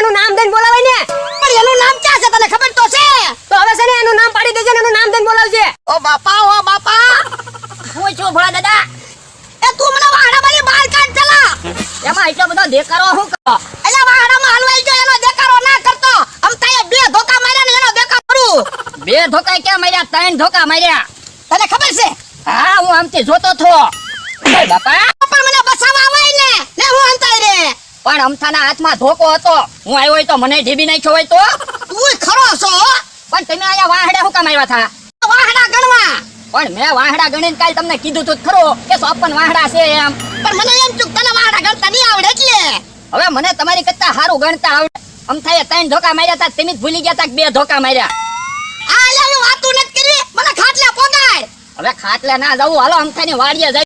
એનું નામ દઈને બોલાવે ને. પણ એનું નામ ક્યાં છે તને ખબર તો છે? તો હવે છે ને એનું નામ પાડી દેજે એનું નામ દઈને બોલાવજે. ઓ બાપા ઓ બાપા. હું છું ભોળા દાદા. એ તું મને વાડા મારી બહાર કાઢ ચલા એમાં એટલો બધો દેકારો હું કરો એટલે વાડામાં હલવાઈ ગયો એનો દેખારો ના કરતો. આમ તાય બે ધોકા માર્યા ને એનો દેખા કરું બે ધોકા ક્યાં માર્યા? ત્રણ ધોકા માર્યા. તને ખબર છે? હા હું આમથી જોતો થો. બાપા પણ અમથાના હાથમાં ધોકો હતો. હું આવ્યો હોય તો મને ઢીબી નાખ્યો હોય તો? તું ખરો છો? પણ તમે અહીંયા વાહડે હું કામ આવ્યા હતા વાહડા ગણવા. પણ મેં વાહડા ગણીને કાલ તમને કીધું તું ખરો કે સોપન વાહડા છે એમ. પણ મને એમ ચૂક તને વાહડા ગણતા નહીં આવડે એટલે. હવે મને તમારી કરતા સારું ગણતા આવડે. અમથાએ ત્રણ ધોકા માર્યા હતા તમે જ ભૂલી ગયા હતા કે બે ધોકા માર્યા. આ વાતું નથી કરી મને ખાટલે પોગાડ. હવે ખાટલે ના જવું. હાલો અમથાની વાડીએ જાય